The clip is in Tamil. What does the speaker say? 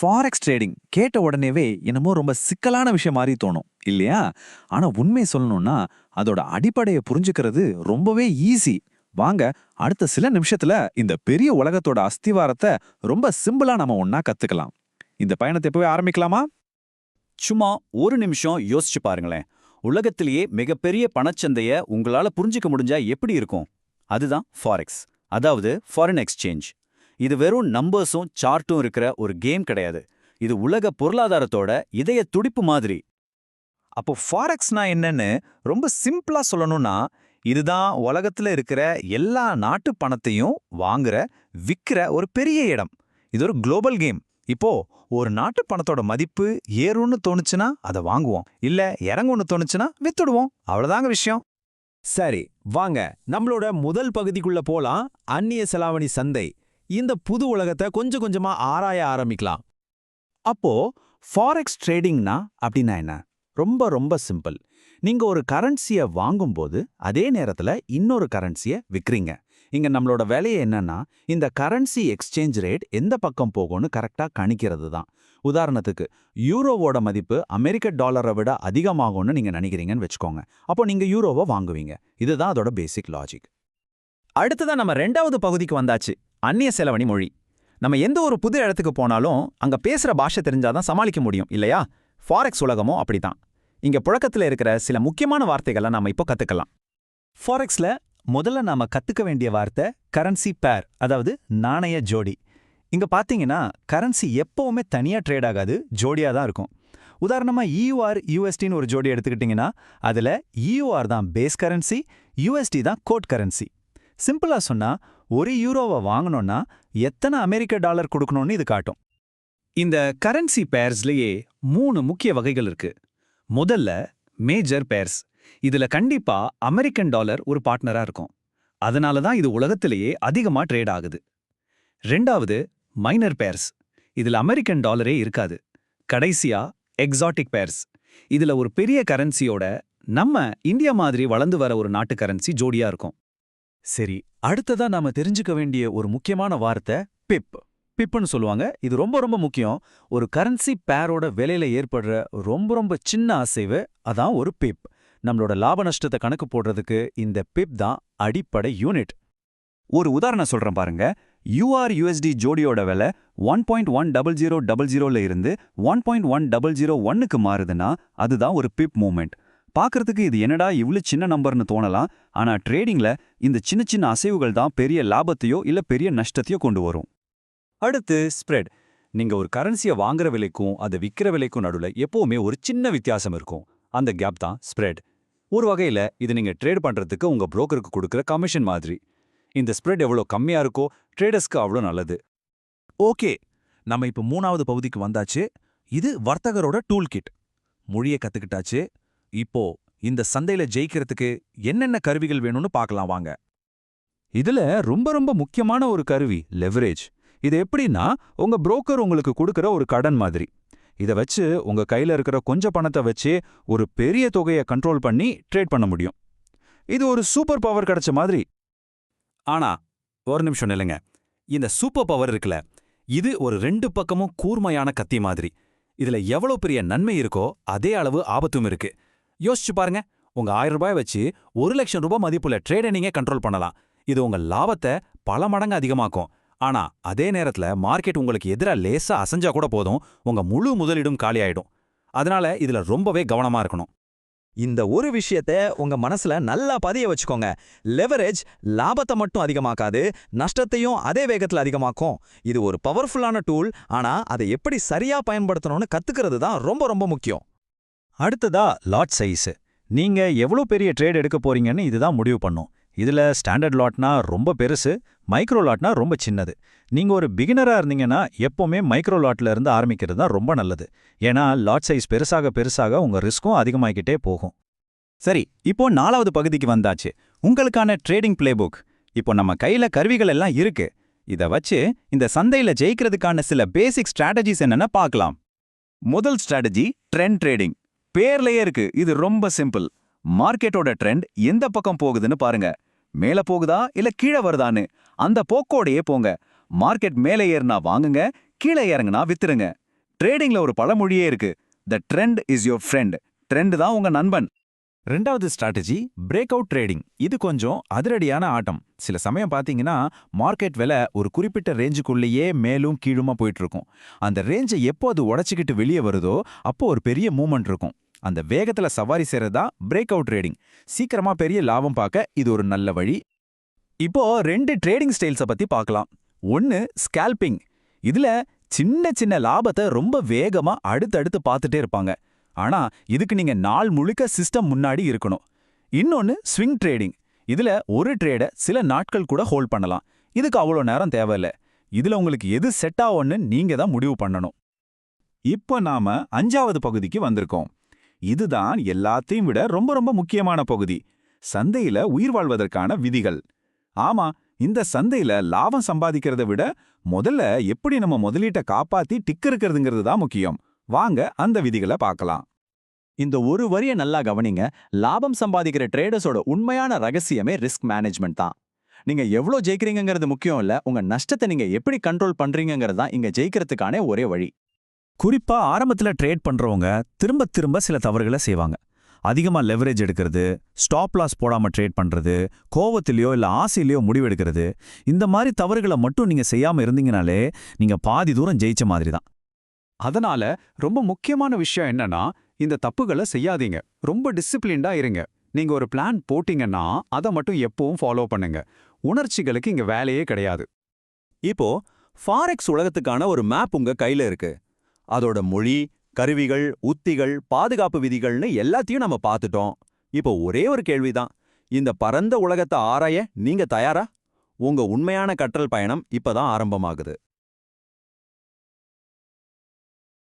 ஃபாரெக்ஸ் ட்ரேடிங் கேட்ட உடனேவே என்னமோ ரொம்ப சிக்கலான விஷயம் மாதிரி தோணும் இல்லையா? ஆனா உண்மை சொல்லணும்னா அதோட அடிப்படையை புரிஞ்சுக்கிறது ரொம்பவே ஈஸி வாங்க அடுத்த சில நிமிஷத்துல இந்த பெரிய உலகத்தோட அஸ்திவாரத்தை ரொம்ப சிம்பிளா நம்ம ஒன்னா கத்துக்கலாம். இந்த பயணத்தை போய் ஆரம்பிக்கலாமா? சும்மா ஒரு நிமிஷம் யோசிச்சு பாருங்களேன். உலகத்திலேயே மிகப்பெரிய பணச்சந்தைய உங்களால புரிஞ்சுக்க முடிஞ்சா எப்படி இருக்கும்? அதுதான் ஃபாரெக்ஸ் அதாவது ஃபாரின் எக்ஸ்சேஞ்ச் இது வெறும் நம்பர்ஸும் சார்ட்டும் இருக்கிற ஒரு கேம் கிடையாது. இது உலக பொருளாதாரத்தோட இதய துடிப்பு மாதிரி. அப்போ ஃபாரெக்ஸ்னா என்னன்னு ரொம்ப சிம்பிளா சொல்லணும்னா இதுதான் உலகத்துல இருக்கிற எல்லா நாட்டு பணத்தையும் வாங்குற விற்கிற ஒரு பெரிய இடம். இது ஒரு குளோபல் கேம் இப்போ ஒரு நாட்டு பணத்தோட மதிப்பு ஏறும்னு தோணுச்சுன்னா அதை வாங்குவோம். இல்ல இறங்கும்னு தோணுச்சுன்னா வித்துடுவோம். அவ்வளவுதாங்க விஷயம். சரி வாங்க. நம்மளோட முதல் பகுதிக்குள்ள போலாம். அந்நிய செலாவணி சந்தை. இந்த புது உலகத்தை கொஞ்சம் கொஞ்சமா ஆராய ஆரம்பிக்கலாம். அப்போ ஃபாரெக்ஸ் ட்ரேடிங்னா அப்படின்னா என்ன? ரொம்ப ரொம்ப சிம்பிள் நீங்க ஒரு கரன்சியை வாங்கும்போது அதே நேரத்துல இன்னொரு கரன்சியை விற்கிறீங்க இங்க நம்மளோட வேலையை என்னன்னா இந்த கரன்சி எக்ஸ்சேஞ்ச் ரேட் எந்த பக்கம் போகும்னு கரெக்டா கணிக்கிறது தான். உதாரணத்துக்கு யூரோவோட மதிப்பு அமெரிக்க டாலரை விட அதிகமாகும்னு நீங்க நினைக்கிறீங்கன்னு வச்சுக்கோங்க. அப்போ நீங்க யூரோவை வாங்குவீங்க. இதுதான் அதோட பேசிக் லாஜிக் அடுத்ததா நம்ம ரெண்டாவது பகுதிக்கு வந்தாச்சு. அந்நிய செலவணி மொழி. நம்ம எந்த ஒரு புது இடத்துக்கு போனாலும் அங்க பேசுற பாஷை தெரிஞ்சாதான் சமாளிக்க முடியும் இல்லையா? ஃபாரெக்ஸ் உலகமும் அப்படிதான் இங்க புழக்கத்துல இருக்கிற சில முக்கியமான வார்த்தைகளை நாம இப்போ கத்துக்கலாம். ஃபாரெக்ஸ்ல முதல்ல நாம கத்துக்க வேண்டிய வார்த்தை கரன்சி பேர் அதாவது நாணய ஜோடி. இங்க பாத்தீங்கன்னா கரன்சி எப்பவுமே தனியா ட்ரேட் ஆகாது ஜோடியா தான் இருக்கும். உதாரணமா இயூஆர் யூஎஸ்டின்னு ஒரு ஜோடி எடுத்துக்கிட்டிங்கன்னா அதுல இயூஆர் தான் பேஸ் கரன்சி யூஎஸ்டி தான் கோட் கரன்சி சிம்பிளா சொன்னா ஒரு யூரோவை வாங்கணும்னா எத்தனை அமெரிக்க டாலர் கொடுக்கணும்னு இது காட்டும். இந்த கரன்சி பேர்ஸ்லயே மூணு முக்கிய வகைகள் இருக்கு. முதல்ல மேஜர் பேர்ஸ். இதுல கண்டிப்பா அமெரிக்கன் டாலர் ஒரு பார்ட்னரா இருக்கும். அதனால தான் இது உலகத்திலேயே அதிகமா ட்ரேட் ஆகுது. ரெண்டாவது மைனர் பேர்ஸ். இதுல அமெரிக்கன் டாலரே இருக்காது. கடைசியா எக்ஸாட்டிக் பேர்ஸ். இதுல ஒரு பெரிய கரன்சியோட நம்ம இந்தியா மாதிரி வளர்ந்து வர ஒரு நாட்டு கரன்சி ஜோடியா இருக்கும். சரி அடுத்ததா நாம தெரிஞ்சுக்க வேண்டிய ஒரு முக்கியமான வார்த்தை பிப் பிப்புன்னு சொல்லுவாங்க. இது ரொம்ப ரொம்ப முக்கியம். ஒரு கரன்சி பேரோட விலையில ஏற்படுற ரொம்ப ரொம்ப சின்ன அசைவு அதான் ஒரு பிப் நம்மளோட லாப நஷ்டத்தை கணக்கு போடுறதுக்கு இந்த பிப் தான் அடிப்படை யூனிட் ஒரு உதாரணம் சொல்றேன் பாருங்க. யூஆர் யூஎஸ்டி ஜோடியோட விலை one point one double zero double ஜீரோல இருந்து one point one double zero ஒன்னுக்கு மாறுதுன்னா அதுதான் ஒரு பிப் மூமெண்ட் பார்க்கறதுக்கு இது என்னடா இவ்ளோ சின்ன நம்பர்னு தோணலாம். ஆனா ட்ரேடிங்கில் இந்த சின்ன சின்ன அசைவுகள் தான் பெரிய லாபத்தையோ இல்ல பெரிய நஷ்டத்தையோ கொண்டு வரும். அடுத்து ஸ்ப்ரெட் நீங்க ஒரு கரன்சியை வாங்குற விலைக்கும் அதை விக்கிற விலைக்கும் நடுவுல எப்போவுமே ஒரு சின்ன வித்தியாசம் இருக்கும். அந்த கேப் தான் ஸ்ப்ரெட் ஒரு வகையில இது நீங்க ட்ரேட் பண்றதுக்கு உங்க புரோக்கருக்கு கொடுக்குற கமிஷன் மாதிரி. இந்த ஸ்ப்ரெட் எவ்வளோ கம்மியா இருக்கோ ட்ரேடர்ஸ்க்கு அவ்வளோ நல்லது. ஓகே. நம்ம இப்ப மூணாவது பகுதிக்கு வந்தாச்சு. இது வர்த்தகரோட டூல் கிட் மொழியை கற்றுக்கிட்டாச்சு இப்போ இந்த சந்தையில ஜெயிக்கிறதுக்கு என்னென்ன கருவிகள் வேணும்னு பார்க்கலாம் வாங்க. இதுல ரொம்ப ரொம்ப முக்கியமான ஒரு கருவி லெவரேஜ் இது எப்படின்னா உங்க புரோக்கர் உங்களுக்கு கொடுக்கற ஒரு கடன் மாதிரி. இத வச்சு உங்க கையில இருக்கிற கொஞ்ச பணத்தை வச்சே ஒரு பெரிய தொகையை கண்ட்ரோல் பண்ணி ட்ரேட் பண்ண முடியும். இது ஒரு சூப்பர் பவர் கிடைச்ச மாதிரி. ஆனா ஒரு நிமிஷம் இல்லைங்க இந்த சூப்பர் பவர் இருக்குல்ல இது ஒரு ரெண்டு பக்கமும் கூர்மையான கத்தி மாதிரி. இதுல எவ்வளவு பெரிய நன்மை இருக்கோ அதே அளவு ஆபத்தும் இருக்கு. யோசிச்சு பாருங்க. உங்க ஆயிரம் ரூபாய் வச்சு ஒரு லட்சம் ரூபாய் மதிப்புள்ள ட்ரேடை நீங்க கண்ட்ரோல் பண்ணலாம். இது உங்க லாபத்தை பல மடங்கு அதிகமாக்கும். ஆனா அதே நேரத்துல மார்க்கெட் உங்களுக்கு எதிரா லேசா அசஞ்சா கூட போதும். உங்க முழு முதலீடும் காலியாயிடும் அதனால இதுல ரொம்பவே கவனமா இருக்கணும். இந்த ஒரு விஷயத்த உங்க மனசுல நல்லா பதிய வச்சுக்கோங்க. லெவரேஜ் லாபத்தை மட்டும் அதிகமாக்காது நஷ்டத்தையும் அதே வேகத்துல அதிகமாக்கும். இது ஒரு பவர்ஃபுல்லான டூல் ஆனா அதை எப்படி சரியா பயன்படுத்தணும்னு கத்துக்கிறது தான் ரொம்ப ரொம்ப முக்கியம். அடுத்ததா லாட் சைஸ் நீங்க எவ்வளோ பெரிய ட்ரேட் எடுக்க போறீங்கன்னு இதுதான் முடிவு பண்ணும். இதுல ஸ்டாண்டர்ட் லாட்னா ரொம்ப பெருசு மைக்ரோ லாட்னா ரொம்ப சின்னது. நீங்க ஒரு பிகினரா இருந்தீங்கன்னா எப்பவுமே மைக்ரோ லாட்ல இருந்து ஆரம்பிக்கிறது தான் ரொம்ப நல்லது. ஏன்னா லாட் சைஸ் பெருசாக பெருசாக உங்க ரிஸ்க்கும் அதிகமாகிக்கிட்டே போகும். சரி இப்போ நாலாவது பகுதிக்கு வந்தாச்சு. உங்களுக்கான ட்ரேடிங் பிளேபுக் இப்போ நம்ம கையில கருவிகள் எல்லாம் இருக்கு. இத வச்சு இந்த சந்தையில ஜெயிக்கிறதுக்கான சில பேசிக் ஸ்ட்ராட்டஜிஸ் என்னென்ன பார்க்கலாம். முதல் ஸ்ட்ராட்டஜி ட்ரெண்ட் ட்ரேடிங் பேர்லயே இருக்கு. இது ரொம்ப சிம்பிள். மார்க்கெட்டோட ட்ரெண்ட் எந்த பக்கம் போகுதுன்னு பாருங்க. மேல போகுதா இல்ல கீழே வருதான்னு. அந்த போக்கோடையே போங்க. மார்க்கெட் மேலே ஏறினா வாங்குங்க கீழே இறங்குனா வித்துருங்க. ட்ரேடிங்ல ஒரு பழமொழியே இருக்கு. The trend is your friend trend தான் உங்க நண்பன். ரெண்டாவது ஸ்ட்ராட்டஜி பிரேக் அவுட் ட்ரேடிங் இது கொஞ்சம் அதிரடியான ஆட்டம். சில சமயம் பார்த்தீங்கன்னா மார்க்கெட் விலை ஒரு குறிப்பிட்ட ரேஞ்சுக்குள்ளேயே மேலும் கீழுமா போயிட்டு இருக்கும். அந்த ரேஞ்சை எப்போ அது உடச்சிக்கிட்டு வெளியே வருதோ அப்போ ஒரு பெரிய மூமெண்ட் இருக்கும். அந்த வேகத்துல சவாரி செய்யறதா பிரேக் அவுட் ட்ரேடிங் சீக்கிரமா பெரிய லாபம் பார்க்க இது ஒரு நல்ல வழி. இப்போ ரெண்டு ட்ரேடிங் ஸ்டைல்ஸை பத்தி பார்க்கலாம். ஒன்னு ஸ்கேல்பிங் இதுல சின்ன சின்ன லாபத்தை ரொம்ப வேகமா அடுத்தடுத்து பார்த்துட்டே இருப்பாங்க. ஆனா இதுக்கு நீங்க நாள் முழுக்க சிஸ்டம் முன்னாடி இருக்கணும். இன்னொன்னு ஸ்விங் ட்ரேடிங் இதுல ஒரு ட்ரேட சில நாட்கள் கூட ஹோல்ட் பண்ணலாம். இதுக்கு அவ்வளோ நேரம் தேவையில்ல. இதுல உங்களுக்கு எது செட் ஆகும்னு நீங்க தான் முடிவு பண்ணணும். இப்போ நாம அஞ்சாவது பகுதிக்கு வந்திருக்கோம். இதுதான் எல்லாத்தையும் விட ரொம்ப ரொம்ப முக்கியமான பகுதி. சந்தையில உயிர் வாழ்வதற்கான விதிகள். ஆமா இந்த சந்தையில லாபம் சம்பாதிக்கிறத விட முதல்ல எப்படி நம்ம முதலீட்டை காப்பாத்தி டிக் இருக்கிறதுங்கிறது தான் முக்கியம். வாங்க அந்த விதிகளை பார்க்கலாம். இந்த ஒரு வரிய நல்லா கவனிங்க. லாபம் சம்பாதிக்கிற ட்ரேடர்ஸோட உண்மையான ரகசியமே ரிஸ்க் மேனேஜ்மெண்ட் தான். நீங்க எவ்வளோ ஜெயிக்கிறீங்கிறது முக்கியம் இல்ல உங்க நஷ்டத்தை நீங்க எப்படி கண்ட்ரோல் பண்றீங்கிறது தான் இங்க ஜெயிக்கிறதுக்கான ஒரே வழி. குறிப்பா ஆரம்பத்துல ட்ரேட் பண்றவங்க திரும்ப திரும்ப சில தவறுகளை செய்வாங்க. அதிகமா லெவரேஜ் எடுக்கிறது ஸ்டாப் லாஸ் போடாம ட்ரேட் பண்றது கோவத்திலயோ இல்ல ஆசையிலயோ முடிவெடுக்கிறது. இந்த மாதிரி தவறுகளை மட்டும் நீங்க செய்யாம இருந்தீங்கனாலே நீங்க பாதி தூரம் ஜெயிச்ச மாதிரி தான். அதனால ரொம்ப முக்கியமான விஷயம் என்னன்னா இந்த தப்புகளை செய்யாதீங்க. ரொம்ப டிசிப்ளின்டா இருங்க. நீங்க ஒரு பிளான் போட்டீங்கன்னா அதை மட்டும் எப்பவும் ஃபாலோ பண்ணுங்க. உணர்ச்சிகளுக்கு இங்க வேலையே கிடையாது. இப்போ ஃபாரெக்ஸ் உலகத்துக்கான ஒரு மேப் உங்க கையில இருக்கு. அதோட மொழி கருவிகள் உத்திகள் பாதுகாப்பு விதிகள்னு எல்லாத்தையும் நம்ம பார்த்துட்டோம். இப்போ ஒரே ஒரு கேள்விதான். இந்த பரந்த உலகத்தை ஆராய நீங்க தயாரா? உங்க உண்மையான கற்றல் பயணம் இப்பதான் ஆரம்பமாகுது.